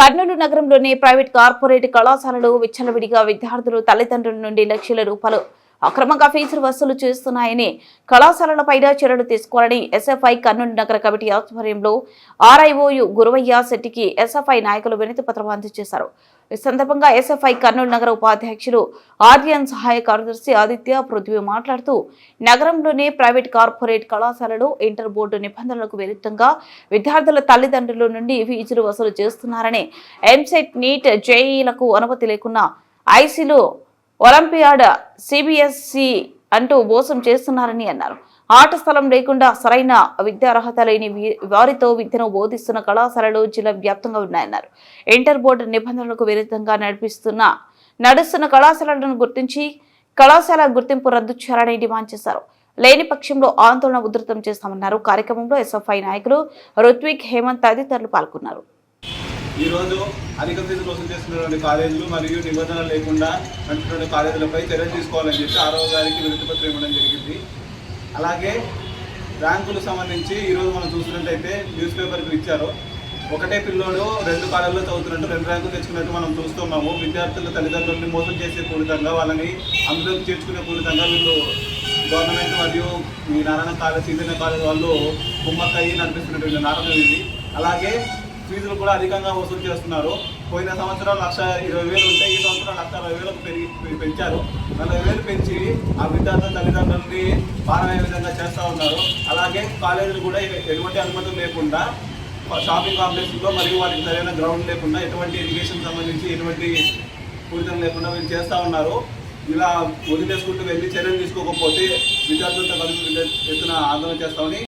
కర్నూలు నగరంలోని private corporate కళాశాలలు విచ్చలవిడిగా విద్యార్థులు తల్లిదండ్రుల నుండి లక్షల రూపాయలు అక్రమంగా ఫీజులు వసూలు చేస్తున్నాయని కళాశాలలపైన చర్యలు తీసుకోవాలని ఎస్ఎఫ్ఐ కర్నూలు నగర కమిటీ ఆధ్వర్యంలో ఆర్ఐఓయు గురవయ్య శెట్టికి ఎస్ఎఫ్ఐ నాయకులు వినతి పత్రం అందజేశారు. ఈ సందర్భంగా ఎస్ఎఫ్ఐ కర్నూలు నగర ఉపాధ్యక్షులు ఆర్యన్ సహాయ కార్యదర్శి ఆదిత్య పృథ్వీ మాట్లాడుతూ నగరంలోని ప్రైవేట్ కార్పొరేట్ కళాశాలలు ఇంటర్ బోర్డు నిబంధనలకు విరుద్ధంగా విద్యార్థుల తల్లిదండ్రుల నుండి ఫీజులు వసూలు చేస్తున్నారని ఎంసెట్ నీట్ జేఈలకు అనుమతి లేకున్నా ఐసీలో ఒలింపియాడ్ సిబిఎస్సి అంటూ మోసం చేస్తున్నారని అన్నారు. ఆట స్థలం లేకుండా సరైన విద్యార్హత లేని వీ- వారితో విద్యను బోధిస్తున్న కళాశాలలు జిల్లా వ్యాప్తంగా ఉన్నాయన్నారు. ఇంటర్ బోర్డు నిబంధనలకు విరుద్ధంగా నడిపిస్తున్న నడుస్తున్న కళాశాలలను గుర్తించి కళాశాల గుర్తింపు రద్దు చేయాలని డిమాండ్ చేశారు. లేని పక్షంలో ఆందోళన ఉధృతం చేస్తామన్నారు. కార్యక్రమంలో ఎస్ఎఫ్ఐ నాయకులు రుత్విక్ హేమంత్ తదితరులు పాల్గొన్నారు. ఈరోజు అధిక ఫీజులు వసూలు చేస్తున్నటువంటి కాలేజీలు మరియు నిబంధనలు లేకుండా నడుపుతున్న కాలేజీలపై చర్యలు తీసుకోవాలని చెప్పి ఆరో గారికి వినతి పత్రం ఇవ్వడం జరిగింది. అలాగే ర్యాంకులకు సంబంధించి ఈరోజు మనం చూసినట్టయితే న్యూస్ పేపర్కి ఇచ్చారు. ఒకటే పిల్లోడు రెండు కాలంలో చదువుతున్నట్టు రెండు ర్యాంకులు తెచ్చుకున్నట్టు మనం చూస్తున్నాము విద్యార్థుల తల్లిదండ్రులని మోసం చేసే పూరితంగా వాళ్ళని అందులోకి చేర్చుకునే పూరితంగా వీళ్ళు గవర్నమెంట్ మరియు ఈ నారాయణ కాలేజ్ సీజన్ కాలేజ్ వాళ్ళు కుమ్మక్కయ్యి నడిపిస్తున్నటువంటి నాటకం ఇది. అలాగే ఫీజులు కూడా అధికంగా వసూలు చేస్తున్నారు. పోయిన సంవత్సరం లక్ష ఇరవై వేలు ఉంటే ఈ సంవత్సరం లక్ష అరవై వేలకు పెరిగి పెంచారు. నలభై వేలు పెంచి ఆ విద్యార్థుల తల్లిదండ్రులని పారమయ్యే విధంగా చేస్తూ ఉన్నారు. అలాగే కాలేజీలు కూడా ఎటువంటి అనుమతులు లేకుండా షాపింగ్ కాంప్లెక్స్లో మరియు వాటికి సరైన గ్రౌండ్ లేకుండా ఎటువంటి ఎడ్యుకేషన్ సంబంధించి ఎటువంటి పూరితం లేకుండా వీళ్ళు చేస్తూ ఉన్నారు. ఇలా వదిలేసుకుంటూ వెళ్ళి చర్యలు తీసుకోకపోతే విద్యార్థులతో కలిసి ఎత్తున ఆందోళన చేస్తామని